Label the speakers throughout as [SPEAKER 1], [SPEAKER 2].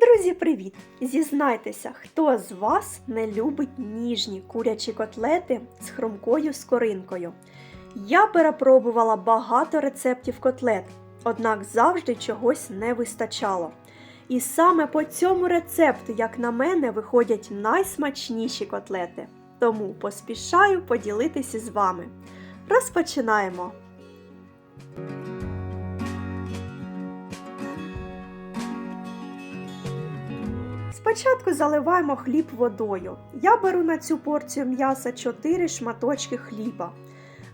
[SPEAKER 1] Друзі, привіт! Зізнайтеся, хто з вас не любить ніжні курячі котлети з хрумкою скоринкою? Я перепробувала багато рецептів котлет, однак завжди чогось не вистачало. І саме по цьому рецепту, як на мене, виходять найсмачніші котлети. Тому поспішаю поділитися з вами. Розпочинаємо! Спочатку заливаємо хліб водою. Я беру на цю порцію м'яса 4 шматочки хліба.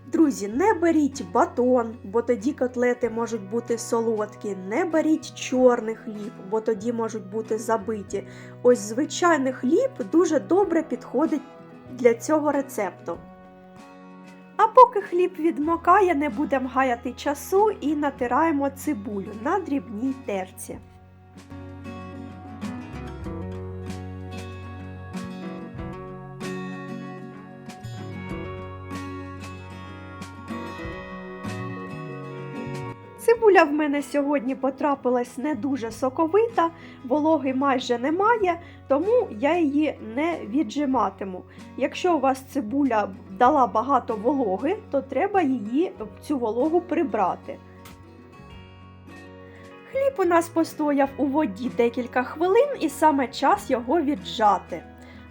[SPEAKER 1] Друзі, не беріть батон, бо тоді котлети можуть бути солодкі. Не беріть чорний хліб, бо тоді можуть бути забиті. Ось звичайний хліб дуже добре підходить для цього рецепту. А поки хліб відмокає, не будемо гаяти часу і натираємо цибулю на дрібній терці. Цибуля в мене сьогодні потрапилась не дуже соковита, вологи майже немає, тому я її не віджиматиму. Якщо у вас цибуля дала багато вологи, то треба її цю вологу прибрати. Хліб у нас постояв у воді декілька хвилин і саме час його віджати.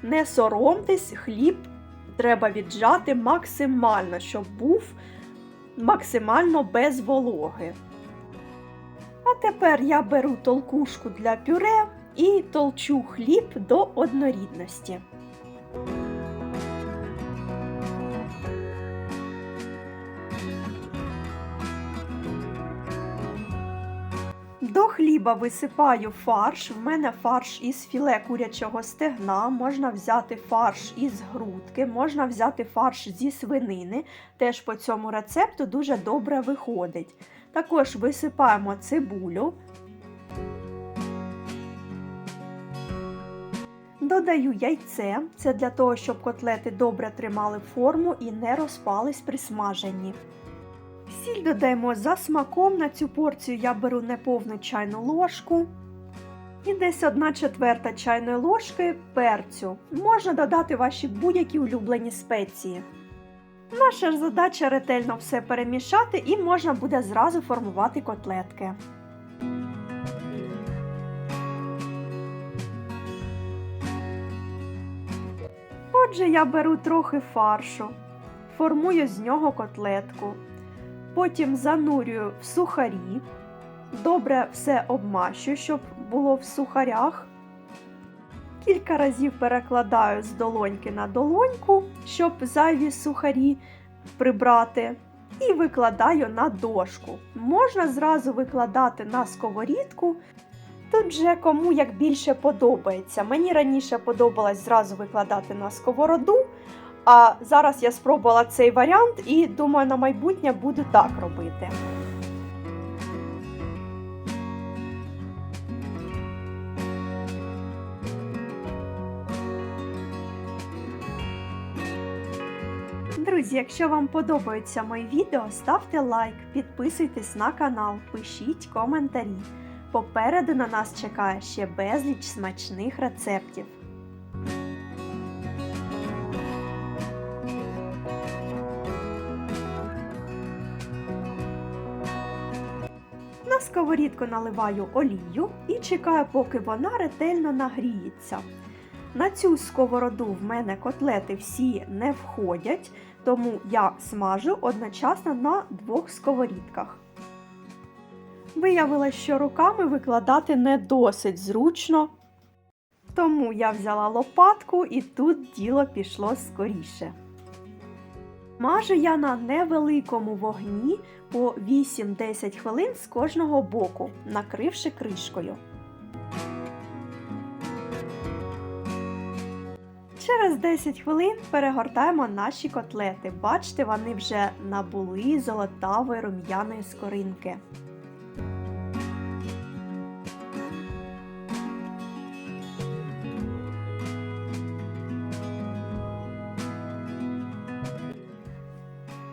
[SPEAKER 1] Не соромтесь, хліб треба віджати максимально, щоб був максимально без вологи. Тепер я беру толкушку для пюре і толчу хліб до однорідності. До хліба висипаю фарш. В мене фарш із філе курячого стегна, можна взяти фарш із грудки, можна взяти фарш зі свинини. Теж по цьому рецепту дуже добре виходить. Також висипаємо цибулю. Додаю яйце, це для того, щоб котлети добре тримали форму і не розпались при смаженні. Сіль додаємо за смаком. На цю порцію я беру неповну чайну ложку. І десь 1 четверта чайної ложки перцю. Можна додати ваші будь-які улюблені спеції. Наша ж задача ретельно все перемішати і можна буде зразу формувати котлетки. Отже, я беру трохи фаршу, формую з нього котлетку. Потім занурюю в сухарі. Добре все обмащую, щоб було в сухарях. Кілька разів перекладаю з долоньки на долоньку, щоб зайві сухарі прибрати. І викладаю на дошку. Можна зразу викладати на сковорідку. Тут же кому як більше подобається. Мені раніше подобалось зразу викладати на сковороду, а зараз я спробувала цей варіант і думаю, на майбутнє буду так робити. Друзі, якщо вам подобаються мої відео, ставте лайк, підписуйтесь на канал, пишіть коментарі. Попереду на нас чекає ще безліч смачних рецептів. На сковорідку наливаю олію і чекаю, поки вона ретельно нагріється. На цю сковороду в мене котлети всі не входять, тому я смажу одночасно на двох сковорідках. Виявилось, що руками викладати не досить зручно, тому я взяла лопатку і тут діло пішло скоріше. Мажу я на невеликому вогні по 8-10 хвилин з кожного боку, накривши кришкою. Через 10 хвилин перегортаємо наші котлети. Бачите, вони вже набули золотавої рум'яної скоринки.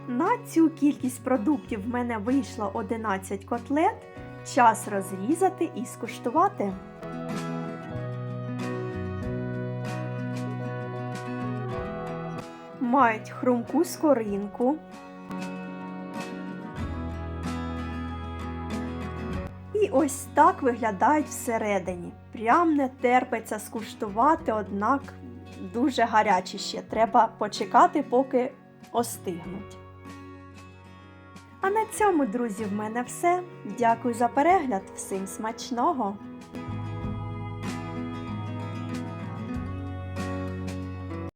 [SPEAKER 1] На цю кількість продуктів в мене вийшло 11 котлет. Час розрізати і скуштувати. Мають хрумку скоринку. І ось так виглядають всередині. Прям не терпиться скуштувати, однак дуже гарячі ще. Треба почекати, поки остигнуть. А на цьому, друзі, в мене все. Дякую за перегляд. Всім смачного!